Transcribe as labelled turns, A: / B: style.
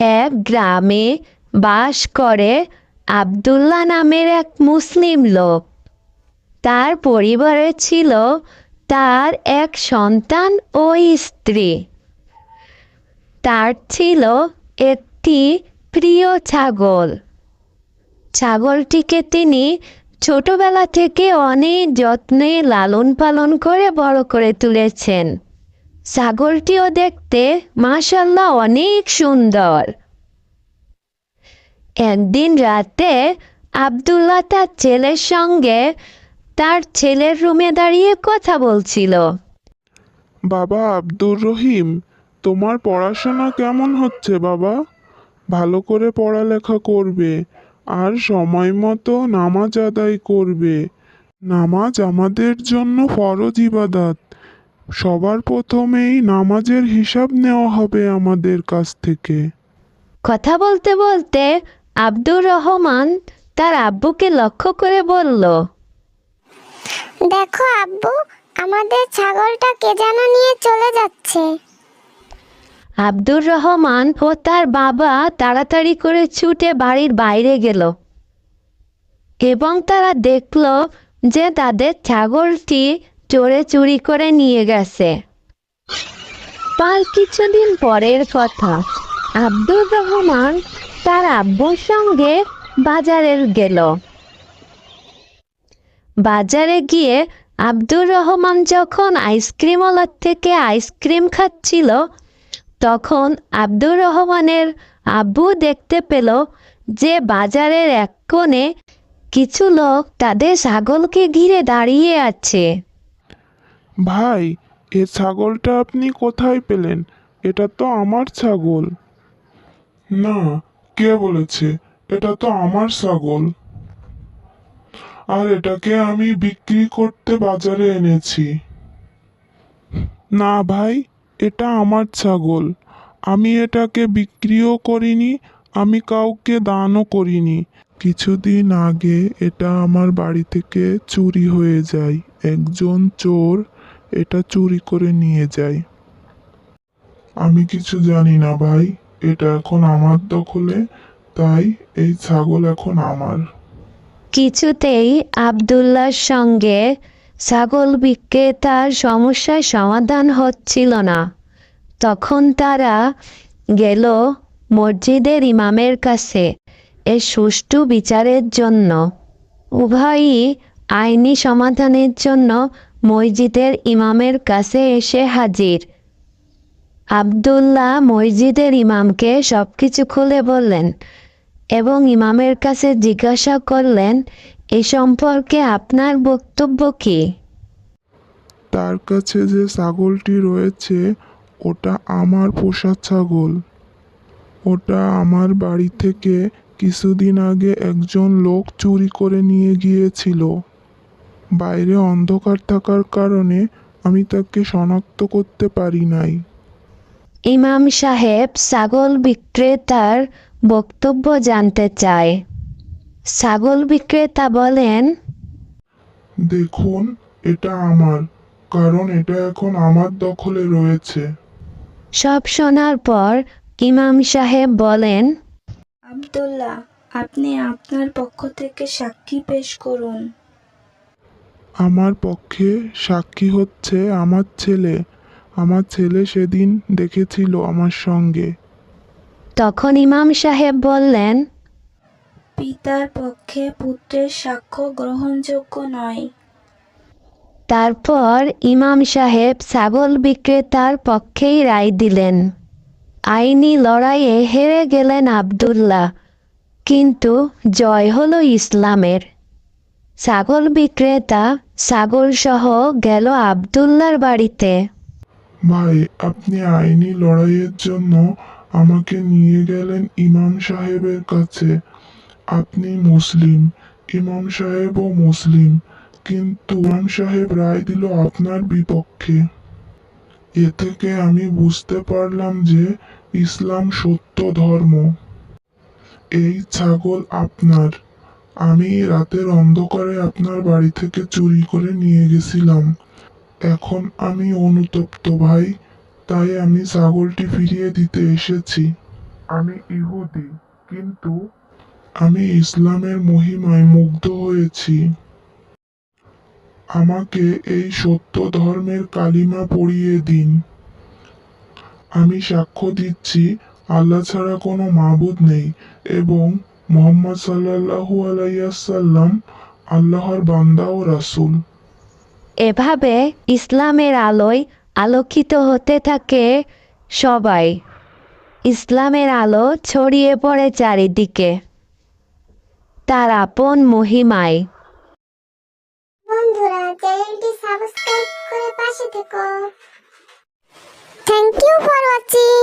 A: এক গ্রামে বাস করে আব্দুল্লাহ নামের এক মুসলিম লোক। তার পরিবারে ছিল তার এক সন্তান ও স্ত্রী। তার ছিল একটি প্রিয় ছাগল। ছাগলটিকে তিনি ছোটবেলা থেকে অনেক যত্নে লালন পালন করে বড় করে তুলেছেন। ছাগলটিও দেখতে মাশাল্লাহ অনেক সুন্দর। একদিন রাতে আব্দুল্লাহ তার ছেলের সঙ্গে তার ছেলের রুমে দাঁড়িয়ে কথা বলছিল।
B: বাবা আব্দুর রহিম, তোমার পড়াশোনা কেমন হচ্ছে বাবা? ভালো করে পড়ালেখা করবে, আর সময় মতো নামাজ আদায় করবে। নামাজ আমাদের জন্য ফরজ ইবাদাত। সবার প্রথমেই নামাজের হিসাব নেওয়া হবে আমাদের কাছ থেকে।
A: কথা বলতে বলতে আব্দুর রহমান তার আব্বুকে লক্ষ্য করে বলল
C: দেখো আব্বু আমাদের ছাগলটা কে যেন নিয়ে চলে যাচ্ছে।
A: আব্দুর রহমান ও তার বাবা তাড়াতাড়ি করে ছুটে বাড়ির বাইরে গেল এবং তারা দেখল যে তাদের ছাগলটি চোরে চুরি করে নিয়ে গেছে। তার কিছুদিন পরের কথা। আব্দুর রহমান তার আব্বুর সঙ্গে বাজারে গেল। বাজারে গিয়ে আব্দুর রহমান যখন আইসক্রিমওয়ালার থেকে আইসক্রিম খাচ্ছিল, তখন আব্দুর রহমানের আব্বু দেখতে পেল যে বাজারের এক কোণে কিছু লোক তাদের ছাগলকে ঘিরে দাঁড়িয়ে আছে।
B: ভাই এ ছাগলটা আপনি কোথায় পেলেন? এটা তো আমার ছাগল। না কে বলেছে? এটা তো আমার ছাগল। আর এটাকে আমি বিক্রি করতে বাজারে এনেছি। না ভাই এটা আমার ছাগল। আমি এটাকে বিক্রিও করিনি আমি কাউকে দানও করিনি। কিছুদিন আগে এটা আমার বাড়ি থেকে চুরি হয়ে যায়। একজন চোর এটা চুরি করে নিয়ে যায় আমি কিছু জানি না ভাই, এটা এখন আমার দখলে, তাই এই ছাগল এখন আমার।
A: কিছুতেই আবদুল্লার সঙ্গে ছাগল বিক্রেতার সমস্যার সমাধান হচ্ছিল না। তখন তারা গেল মসজিদের ইমামের কাছে এ সুষ্ঠু বিচারের জন্য। উভয়ই আইনি সমাধানের জন্য মসজিদের ইমামের কাছে এসে হাজির। আবদুল্লাহ মসজিদের ইমামকে সবকিছু খুলে বললেন এবং ইমামের কাছে জিজ্ঞাসা করলেন, এ সম্পর্কে আপনার বক্তব্য কি?
B: তার কাছে যে ছাগলটি রয়েছে, ওটা আমার পোষা ছাগল। ওটা আমার বাড়ি থেকে কিছুদিন আগে একজন লোক চুরি করে নিয়ে গিয়েছিল। বাইরে অন্ধকার থাকার কারণে আমি তাকে শনাক্ত করতে পারি নাই।
A: ইমাম সাহেব ছাগল বিক্রেতার বক্তব্য জানতে চায়। ছাগল বিক্রেতা বলেন
B: দেখুন এটা আমার কারণ এটা এখন আমার দখলে রয়েছে।
A: সব শোনার পর ইমাম সাহেব বলেন
D: আব্দুল্লাহ আপনি আপনার পক্ষ থেকে সাক্ষী পেশ করুন।
B: আমার পক্ষে সাক্ষী হচ্ছে আমার ছেলে। আমার ছেলে সেদিন দেখেছিল আমার সঙ্গে।
A: তখন ইমাম সাহেব বললেন
D: পিতার পক্ষে পুত্রের সাক্ষ্য গ্রহণযোগ্য নয়।
A: তারপর ইমাম সাহেব ছাগল বিক্রেতার পক্ষেই রায় দিলেন। আইনি লড়াইয়ে হেরে গেলেন আবদুল্লাহ কিন্তু জয় হলো ইসলামের। ছাগল বিক্রেতা ছাগল সহ গেল আবদুল্লার বাড়িতে।
B: ভাই, আপনি আইনি লড়াইয়ের জন্য আমাকে নিয়ে গেলেন ইমাম সাহেবের কাছে। আপনি মুসলিম, ইমাম সাহেবও মুসলিম, কিন্তু ইমাম সাহেব রায় দিল আপনার বিপক্ষে। এ থেকে আমি বুঝতে পারলাম যে ইসলাম সত্য ধর্ম। এই ছাগল আপনার। আমি রাতের অন্ধকারে আপনার বাড়ি থেকে চুরি করে নিয়ে গেছিলাম। এখন আমি অনুতপ্ত ভাই, তাই আমি ছাগলটি ফিরিয়ে দিতে এসেছি। আমি ইহুদি, কিন্তু আমি ইসলামের মহিমায় মুগ্ধ হয়েছি। আমাকে এই সত্য ধর্মের কালিমা পড়িয়ে দিন। আমি সাক্ষ্য দিচ্ছি, আল্লাহ ছাড়া কোনো মাবুদ নেই, এবং মোহাম্মদ সাল্লাল্লাহু আলাইসাল্লাম আল্লাহর বান্দা ও রাসূল
A: এভাবে ইসলামের আলোয় আলোকিত হতে থাকে সবাই। ইসলামের আলো ছড়িয়ে পড়ে চারিদিকে। তার আপন মহিমায়।
C: বন্ধুরা চ্যানেলটি সাবস্ক্রাইব করে পাশে থেকো। Thank you for watching